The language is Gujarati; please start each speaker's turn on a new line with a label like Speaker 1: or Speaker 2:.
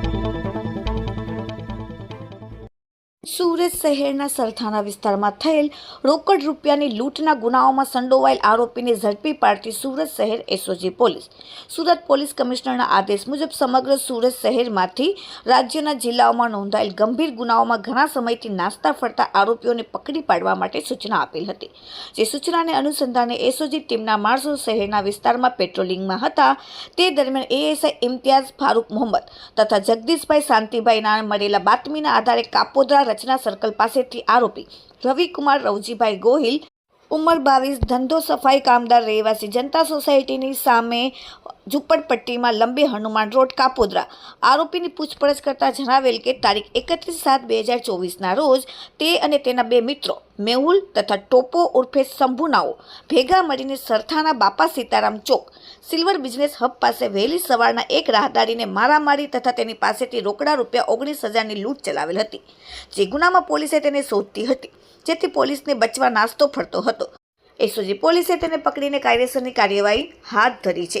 Speaker 1: Thank you. સુરત શહેરના સરથાના વિસ્તારમાં થયેલ રોકડ રૂપિયાની લૂંટના ગુનાઓમાં સંડોવાયેલ આરોપીને ઝડપી પાડતી સુરત શહેર એસઓજી પોલીસ. સુરત પોલીસ કમિશનરના આદેશ મુજબ સમગ્ર સુરત શહેરમાંથી રાજ્યના જિલ્લાઓમાં નોંધાયેલ ગંભીર ગુનાઓમાં ઘણા સમયથી નાસ્તા ફરતા આરોપીઓને પકડી પાડવા માટે સૂચના આપેલ હતી. જે સૂચનાને અનુસંધાને એસઓજી ટીમના માણસો શહેરના વિસ્તારમાં પેટ્રોલિંગમાં હતા. તે દરમિયાન એએસઆઈ ઇમ્તિયાઝ ફારૂક મોહમ્મદ તથા જગદીશભાઈ શાંતિભાઈના મળેલા બાતમીના આધારે કાપોદ્રા રચના સર્કલ પાસેથી આરોપી રવિકુમાર રવજીભાઈ ગોહિલ, ઉંમર બાવીસ, ધંધો સફાઈ કામદાર, રહેવાસી, જનતા સોસાયટીની સામે ઝુંપડપટ્ટીમાં લંબે હનુમાન રોડ કાપોદરા. આરોપીની પૂછપરછ કરતાં જણાવેલ કે તારીખ એકત્રીસ સાત બે હજાર ચોવીસના રોજ તે અને તેના બે મિત્રો, મેહુલ તથા ટોપો ઉર્ફે શંભુનાઓ, ભેગા મળીને Sarthana Bapa Sitaram chowk, silver business hub પાસે વહેલી સવારના એક રાહદારીને મારામારી તથા તેની પાસેથી રોકડા રૂપિયા ઓગણીસ હજારની લૂંટ ચલાવેલ હતી, જે ગુનામાં પોલીસે તેને શોધતી હતી, જેથી પોલીસને બચવા નાસ્તો ફરતો હતો. એસઓજી પોલીસે તેને પકડીને કાયદેસરની કાર્યવાહી હાથ ધરી છે.